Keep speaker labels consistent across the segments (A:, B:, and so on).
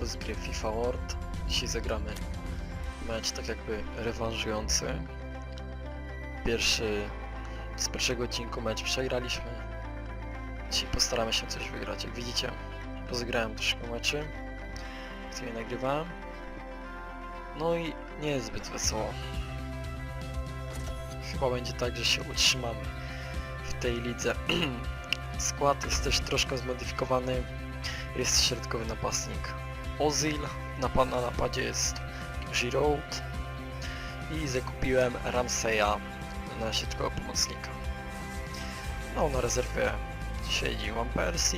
A: Santico z gry FIFA World. Dzisiaj zagramy mecz tak jakby rewanżujący. Pierwszy, z pierwszego odcinku mecz przegraliśmy. Dzisiaj postaramy się coś wygrać. Jak widzicie, rozegrałem troszkę meczy, które nagrywałem. No i nie jest zbyt wesoło. Chyba będzie tak, że się utrzymamy w tej lidze. Skład jest też troszkę zmodyfikowany. Jest środkowy napastnik Ozil, na, na napadzie jest Giroud i zakupiłem Ramseya na środkowego pomocnika. No na rezerwie siedzi Van Persie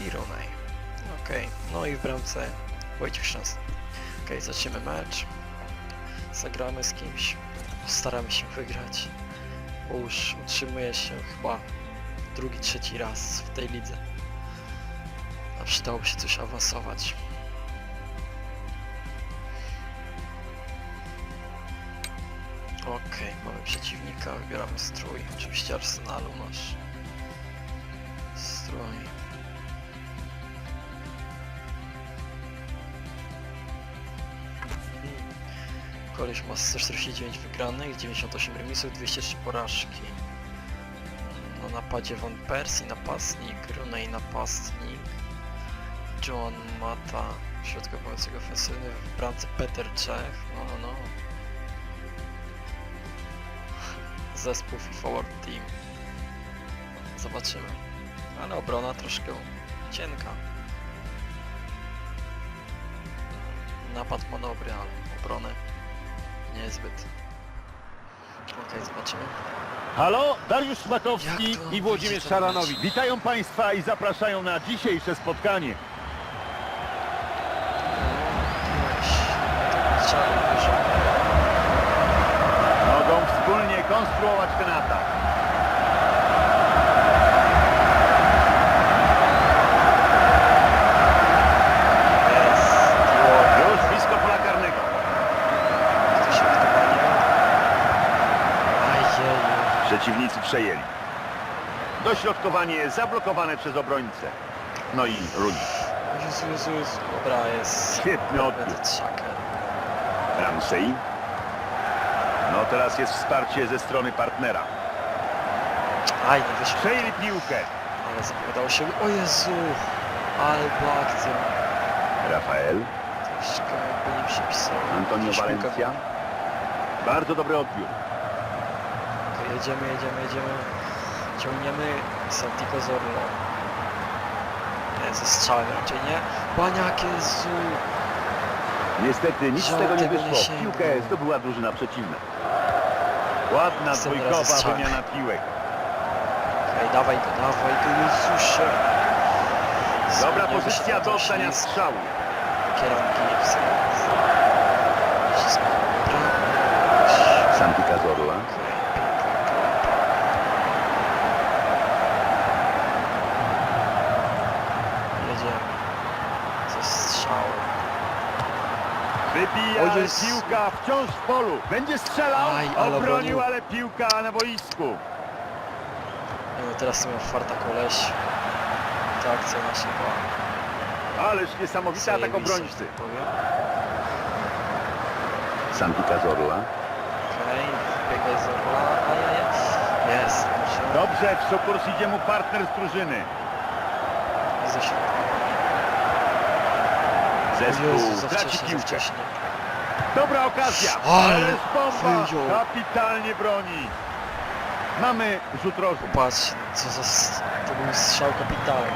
A: i Rooney. Okej, no i w bramce Wojciech Szczęsny. Okej, zaczniemy mecz. Zagramy z kimś. Postaramy się wygrać. Bo już utrzymuję się chyba drugi, trzeci raz w tej lidze. Przydałoby się coś awansować. Okej, mamy przeciwnika, wybieramy strój. Oczywiście Arsenalu masz strój. Koleś ma 149 wygranych, 98 remisów, 203 porażki. Na napadzie Van Persie, napastnik, Rooney napastnik, John Mata, środkowy ofensywny, w bramce Peter Czech, no no no. Zespół i forward team. Zobaczymy. Ale obrona troszkę cienka. Napad ma dobry, ale obronę niezbyt. Okej, zobaczymy.
B: Halo, Dariusz
A: to
B: i Włodzimierz Szaranowicz. Witają Państwa i zapraszają na dzisiejsze spotkanie. Konstruować ten atak. Już blisko pola karnego. Przeciwnicy przejęli. Dośrodkowanie zablokowane przez obrońcę. No i Rooney.
A: Jezu, Jezu, Jezu. Dobra, jest.
B: Świetny odbiór. Ramsey. No teraz jest wsparcie ze strony partnera.
A: Aj, nie wyszło.
B: Przejęli piłkę.
A: Ale zapowiadało się... O Jezu! Albo akcja.
B: Rafael.
A: Troszkę jakby nie przepisał.
B: Antonio
A: piłka
B: Valencia. Bardzo dobry odbiór.
A: Jedziemy, jedziemy, jedziemy. Ciągniemy Santico Zorlo. Nie, ze strzałem raczej nie. Baniak Jezu!
B: Niestety nic z
A: Żal
B: tego nie
A: tego nie
B: wyszło.
A: sięgnął.
B: Piłkę zdobyła drużyna przeciwna. Ładna
A: Następny raz
B: dwójkowa
A: strzał.
B: wymiana piłek.
A: Okej, dawaj go, dawaj go, Jezusie!
B: Dobra
A: Zmieniamy
B: pozycja do oddania strzału.
A: Kierunki prawo.
B: Santi Cazorla.
A: Okej, piękna klapa. Jedziemy. Ze strzału.
B: Wybija, ale piłka wciąż w polu. Będzie strzelał.
A: Aj, ale
B: Obronił, ale piłka na boisku.
A: No teraz miał farta koleś. Ta akcja nasza była
B: Ależ niesamowity atak obrońcy.
A: powiem.
B: Santi Cazorla.
A: Okej, biegaj z Orla. Ajajaj. Jest, dobrze.
B: Dobrze, w sukurs idzie mu partner z drużyny.
A: I ze środka. O
B: Zespół traci piłkę. Dobra okazja.
A: Ale
B: bomba.
A: wyjął.
B: Kapitalnie broni. Mamy rzut rożny.
A: Popatrz, co za... s- To był strzał kapitalny.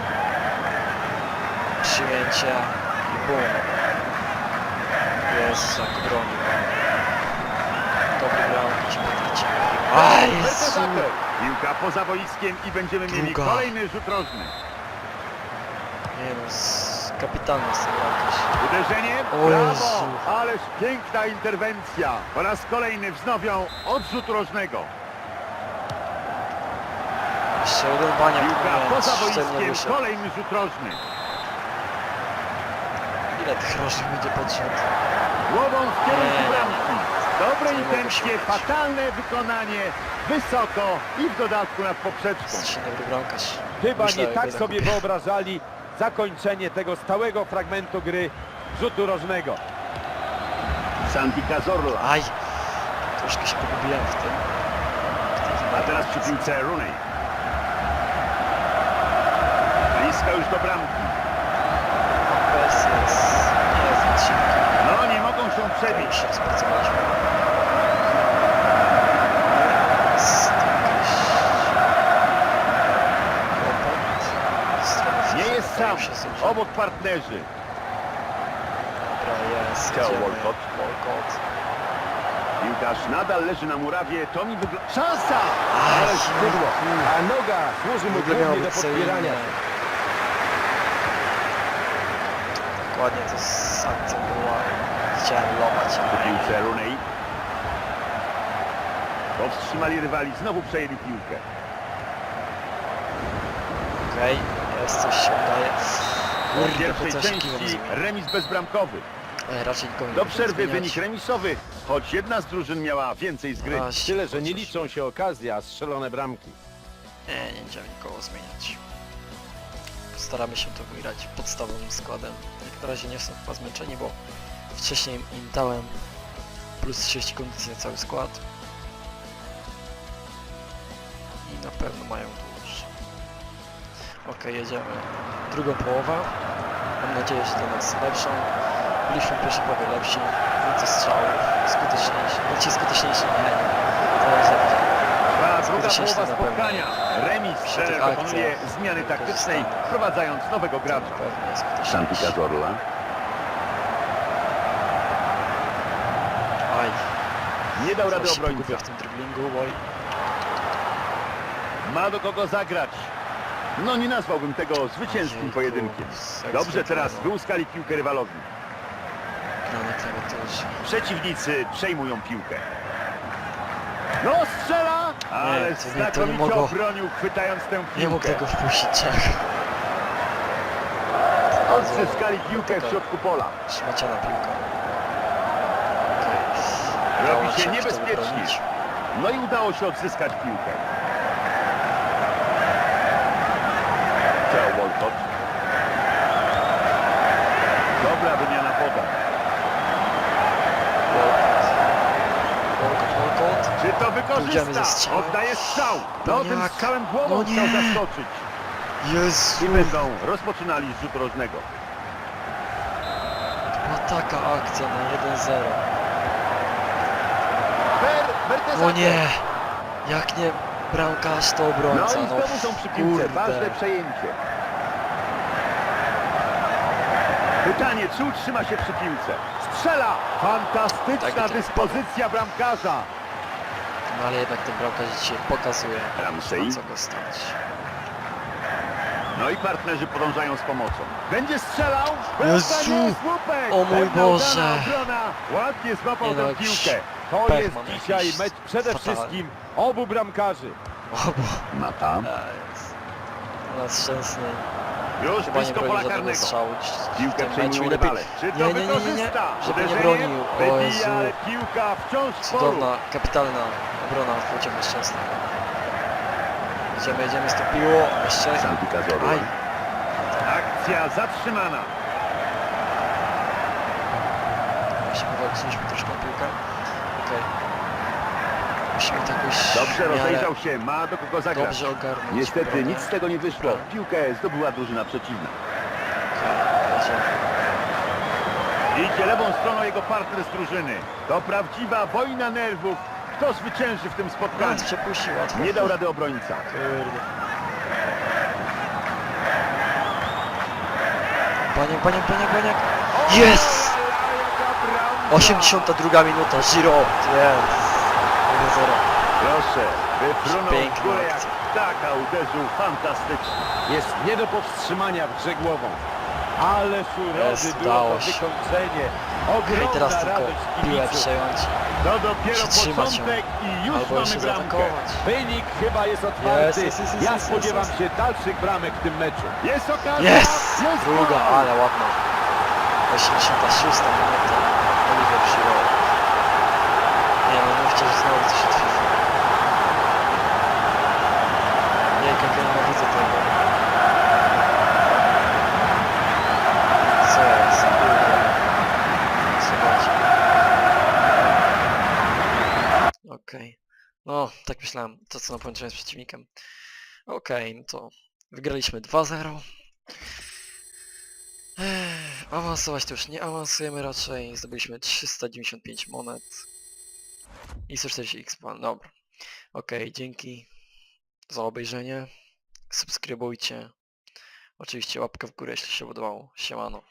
A: Przyjęcie i bum. Jest, jak bronił. Dobry bramkarz, Petricie. Aj, Jezu!
B: Piłka poza boiskiem i będziemy mieli
A: Druga.
B: kolejny rzut rożny.
A: Nie no, bramkarz.
B: Uderzenie,
A: O
B: brawo, ależ piękna interwencja. Po raz kolejny wznowią odrzut rożnego.
A: Jeszcze jeden baniak
B: Piłka
A: nie,
B: poza boiskiem,
A: wyszedł.
B: kolejny rzut rożny.
A: Ile tych rożnych będzie podszedł?
B: Głową w kierunku
A: Nie,
B: bramki. Dobre
A: się
B: intencje, fatalne wykonanie, wysoko i w dodatku nad poprzeczką.
A: Jest dobry bramkarz.
C: Chyba
A: Myślałem,
C: nie tak
A: że
C: sobie wyobrażali, zakończenie tego stałego fragmentu gry rzutu rożnego.
B: Santi Cazorla.
A: Aj! Troszkę się pogubiłem w tym.
B: A teraz przy piłce Rooney. Blisko już do bramki.
A: Bez jest... Jest.
B: No nie mogą się przebić.
A: się spracowaliśmy. Jest jakaś... Kłopot. Strona Że-
B: Obok partnerzy.
A: Dobra, jest.
B: Walcott.
A: Walcott.
B: Piłkarz nadal leży na murawie. To mi wygląda... Szansa! Ale szydło.
C: A noga służy mu głównie do podpierania.
A: Dokładnie to z akcją była. Chciałem lomać.
B: Piłce Rooney. Powstrzymali rywali. Znowu przejęli piłkę.
A: Okej, jest coś się udaje.
B: W
A: Kurde,
B: pierwszej
A: kiwam
B: części remis bezbramkowy.
A: Ale raczej nikogo nie
B: Do przerwy
A: zmieniać.
B: wynik remisowy, choć jedna z drużyn miała więcej z gry.
C: Tyle, że nie liczą się okazje, a strzelone bramki.
A: Nie, nie będziemy nikogo zmieniać. Postaramy się to wygrać podstawowym składem. Jak na razie nie są chyba zmęczeni, bo wcześniej im dałem plus 30 kondycji na cały skład. I na pewno mają dłuższe. Ok, jedziemy. Drugą połowę. Mam nadzieję, że dla nas lepszą. Byliśmy w pierwszej połowie lepsi. Więcej strzałów, skuteczniejsi. Znaczy skuteczniejsi nie, nie. To jest za
B: Trwa druga
A: Skuteczniejszy
B: połowa
A: na
B: spotkania. Remis
A: tych
B: dokonuje zmiany taktycznej, wprowadzając nowego gracza.
A: na.
B: Santi Cazorla.
A: Aj,
B: Nie dał rady obrońca.
A: w tym driblingu, oj.
B: Ma do kogo zagrać. No nie nazwałbym tego zwycięskim pojedynkiem. Dobrze teraz wyłuskali piłkę rywalowi. Przeciwnicy przejmują piłkę. No strzela! Ale
A: to nie- to nie
B: znakomicie
A: mogło.
B: obronił, chwytając tę
A: Nie mógł
B: piłkę.
A: tego wpuścić, Czech.
B: Odzyskali piłkę w środku pola.
A: Szmaciana piłka. Okej.
B: Robi się
A: to
B: niebezpiecznie.
A: wybronić.
B: No i udało się odzyskać piłkę. Theo Walcott. Dobra wymiana podań. Czy to
A: Pójdziemy ze
B: wykorzysta?
A: strzałem.
B: Oddaje strzał. No tym strzałem głową
A: No
B: chciał
A: nie.
B: zaskoczyć.
A: Jezu,
B: I będą rozpoczynali z rzutu rożnego.
A: była taka akcja na 1-0.
B: Ber, Bertezate.
A: O nie! Jak nie bramkarz, to
B: No
A: obrońca.
B: i
A: No,
B: znowu są przy piłce. Ważne przejęcie. Pytanie, czy utrzyma się przy piłce? Strzela! Fantastyczna
A: Tak, tak.
B: dyspozycja bramkarza.
A: No ale jednak ten bramkarz dzisiaj pokazuje,
B: Ramsey.
A: co go stać.
B: No i partnerzy podążają z pomocą. Będzie strzelał!
A: Jezu! O mój Boże!
B: Ładnie złapał
A: no,
B: tę piłkę.
C: To
A: Pech
C: jest dzisiaj
A: jakiś
C: mecz przede
A: fatalny.
C: wszystkim obu bramkarzy.
A: O, bo...
B: Mata.
A: A, jest. U nas szczęsny.
B: Już
A: Chyba nie
B: blisko
A: broni
B: pola
A: żadnego
B: karnego.
A: strzału. w
B: Piłkę
A: tym
B: przejmują
A: meczu i lepiej.
B: rywale. Czy to
A: Nie, nie, nie, nie, nie.
B: wykorzysta?
A: Żeby nie
B: Uderzenie
A: bronił. O
B: wybija,
A: Jezu.
B: ale piłka wciąż w polu.
A: Cudowna, kapitalna obrona od Wojciecha Szczęsnego. Jedziemy, jedziemy z tą piłą. Jeszcze.
B: Santi Cazorla.
A: Aj.
B: Akcja zatrzymana.
A: Musimy walczyliśmy troszkę o piłkę. Musimy to jakoś
B: Dobrze
A: w miarę
B: rozejrzał się, ma do kogo zagrać.
A: Dobrze ogarnąć.
B: Niestety nic z tego nie wyszło. Piłkę zdobyła drużyna przeciwna.
A: Jedziemy.
B: Idzie lewą stroną jego partner z drużyny. To prawdziwa wojna nerwów. Kto zwycięży w tym spotkaniu?
A: Więc przepuścił łatwo.
B: Nie dał rady obrońca.
A: Kurde. Paniak, paniak, paniak, paniak. Jest! 82 minuta, Giro. Jest. 1-0.
B: Proszę, wyfrunął w
A: Piękna
B: górę jak ptaka, uderzył fantastycznie.
C: Jest nie do powstrzymania w grze głową. Ale
A: Jest,
C: było
A: udało
C: to
A: się.
C: wykończenie.
A: Okej,
C: Ogromna
A: teraz tylko
C: radość
A: piłę
C: kibiców.
A: przejąć.
B: To dopiero
A: Przytrzymać ją.
B: początek i już
A: Albo
B: mamy
A: jeszcze
B: bramkę.
A: zaatakować.
C: Wynik chyba jest otwarty.
A: Jest, jest,
C: ja
A: jest,
C: spodziewam
A: jest.
C: się dalszych bramek w tym meczu.
B: Jest okazja.
A: Jest!
B: Jest
A: Druga, ale ładna. 86 minuta. Oliver Giro. Nie no, mówcie, że znowu coś od FIFA. Jejka, jak ja nienawidzę tego. jak myślałem, to co na połączenie z przeciwnikiem. Okej, no to wygraliśmy 2-0. Ech, Awansować to już nie awansujemy raczej. Zdobyliśmy 395 monet. I 140 XP, dobra. Okej, dzięki za obejrzenie. Subskrybujcie. Oczywiście łapkę w górę, jeśli się podobało. Siemano.